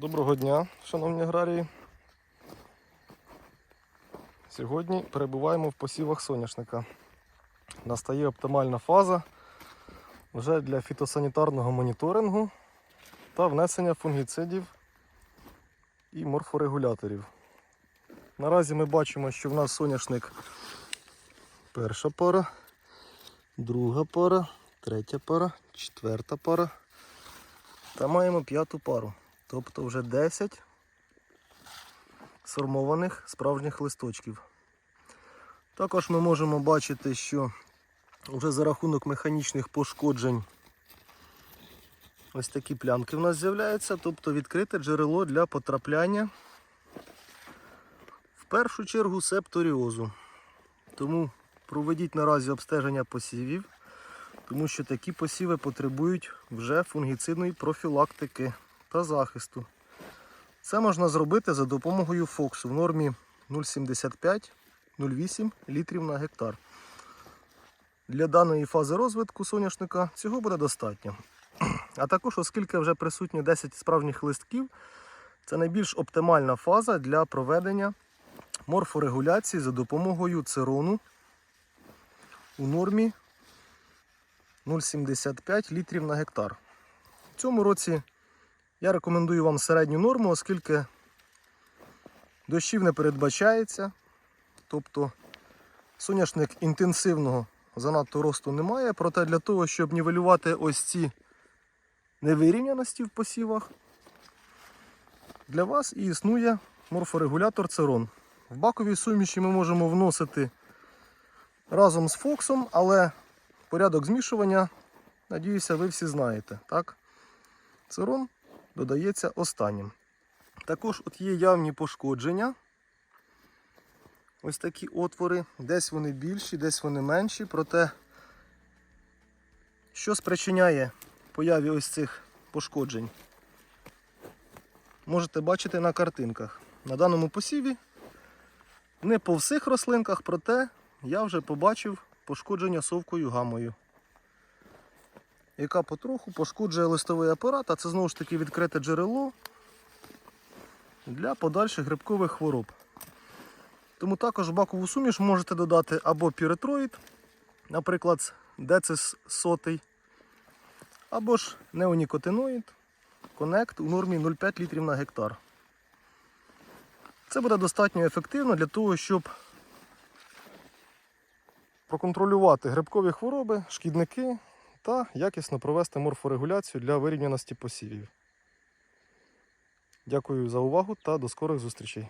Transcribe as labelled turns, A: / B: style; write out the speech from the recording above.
A: Доброго дня, шановні аграрії. Сьогодні перебуваємо в посівах соняшника. Настає оптимальна фаза вже для фітосанітарного моніторингу та внесення фунгіцидів і морфорегуляторів. Наразі ми бачимо, що в нас соняшник перша пара, друга пара, третя пара, четверта пара. Та маємо п'яту пару. Тобто вже 10 сформованих справжніх листочків. Також ми можемо бачити, що вже за рахунок механічних пошкоджень ось такі плямки в нас з'являються, тобто відкрите джерело для потрапляння в першу чергу септоріозу. Тому проведіть наразі обстеження посівів, тому що такі посіви потребують вже фунгіцидної профілактики та захисту. Це можна зробити за допомогою Фоксу в нормі 0,75-0,8 літрів на гектар. Для даної фази розвитку соняшника цього буде достатньо. А також, оскільки вже присутні 10 справжніх листків, це найбільш оптимальна фаза для проведення морфорегуляції за допомогою цирону у нормі 0,75 літрів на гектар. В цьому році я рекомендую вам середню норму, оскільки дощів не передбачається. Тобто соняшник інтенсивного занадто росту немає. Проте для того, щоб нівелювати ось ці невирівняності в посівах, для вас і існує морфорегулятор церон. В баковій суміші ми можемо вносити разом з фоксом, але порядок змішування, надіюся, ви всі знаєте. Так? Церон додається останнім. Також от є явні пошкодження. Ось такі отвори. Десь вони більші, десь вони менші. Проте, що спричиняє появі ось цих пошкоджень, можете бачити на картинках. На даному посіві не по всіх рослинках, проте я вже побачив пошкодження совкою гамою яка потроху пошкоджує листовий апарат, а це знову ж таки відкрите джерело для подальших грибкових хвороб. Тому також в бакову суміш можете додати або піретроїд, наприклад, децис сотий, або ж неонікотиноїд, конект у нормі 0,5 літрів на гектар. Це буде достатньо ефективно для того, щоб проконтролювати грибкові хвороби, шкідники та якісно провести морфорегуляцію для вирівняності посівів. Дякую за увагу та до скорих зустрічей.